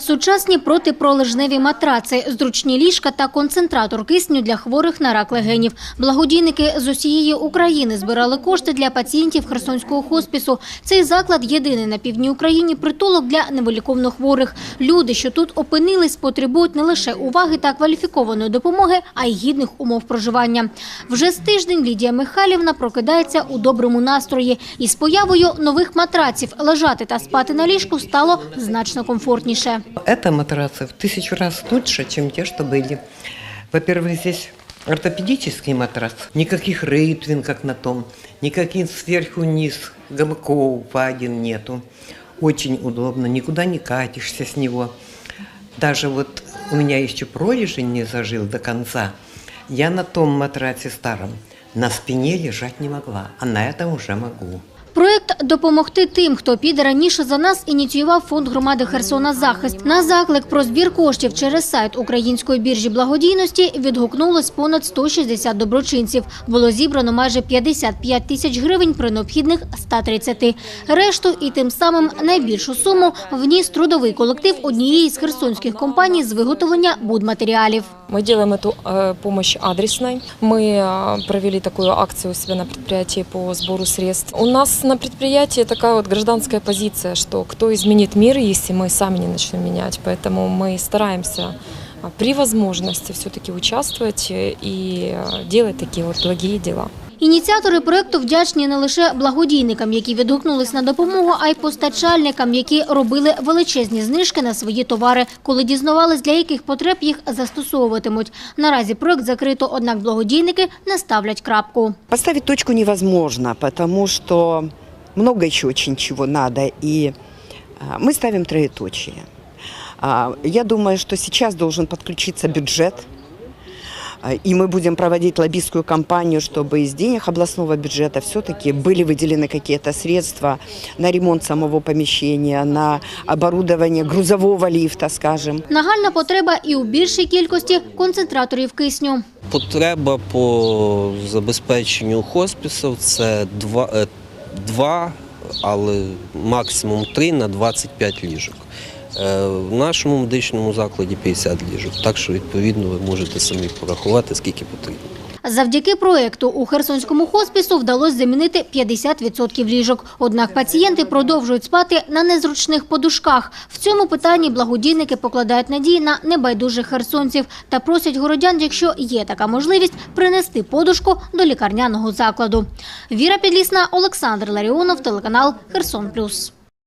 Сучасні протипролежневі матраци, зручні ліжка та концентратор кисню для хворих на рак легенів. Благодійники з усієї України збирали кошти для пацієнтів Херсонського хоспісу. Цей заклад єдиний на півдні України притулок для невиліковно хворих. Люди, що тут опинились, потребують не лише уваги та кваліфікованої допомоги, а й гідних умов проживання. Вже з тиждень Лідія Михайлівна прокидається у доброму настрої. І з появою нових матраців лежати та спати на ліжку стало значно комфортніше. Это матрацы в тысячу раз лучше, чем те, что были. Во-первых, здесь ортопедический матрас. Никаких рейтвин, как на том. Никаких сверху вниз гамаков вагин нету. Очень удобно, никуда не катишься с него. Даже вот у меня еще пролежень не зажил до конца. Я на том матрасе старом на спине лежать не могла, а на этом уже могу. Проект «Допомогти тим, хто піде раніше за нас» ініціював фонд громади Херсона «Захист». На заклик про збір коштів через сайт Української біржі благодійності відгукнулось понад 160 доброчинців. Було зібрано майже 55 тисяч гривень при необхідних 130. Решту і тим самим найбільшу суму вніс трудовий колектив однієї з херсонських компаній з виготовлення будматеріалів. Мы делаем эту э, помощь адресной. Мы э, провели такую акцию у себя на предприятии по сбору средств. У нас на предприятии такая вот гражданская позиция, что кто изменит мир, если мы сами не начнем менять. Поэтому мы стараемся э, при возможности все-таки участвовать э, и э, делать такие вот благие дела. Ініціатори проекту вдячні не лише благодійникам, які відгукнулись на допомогу, а й постачальникам, які робили величезні знижки на свої товари, коли дізнавались, для яких потреб їх застосовуватимуть. Наразі проект закрито, однак благодійники не ставлять крапку. Поставить точку невозможно, потому что много еще очень чего надо, и а, мы ставим троеточие. А, Я думаю, что сейчас должен подключиться бюджет, а, и мы будем проводить лоббистскую кампанию, чтобы из денег областного бюджета все-таки были выделены какие-то средства на ремонт самого помещения, на оборудование грузового лифта, скажем. Нагальна потреба і у більшій кількості концентраторів кисню. Потреба по забезпеченню хоспісів це два, е, два, але максимум три на 25 ліжок. Е, В нашому медичному закладі 50 ліжок, так що відповідно ви можете самі порахувати, скільки потрібно. Завдяки проекту у Херсонському хоспісу вдалося замінити 50% ліжок. Однак пацієнти продовжують спати на незручних подушках. В цьому питанні благодійники покладають надії на небайдужих херсонців та просять городян, якщо є така можливість, принести подушку до лікарняного закладу. Віра Підлісна, Олександр Ларіонов, телеканал Херсон Плюс.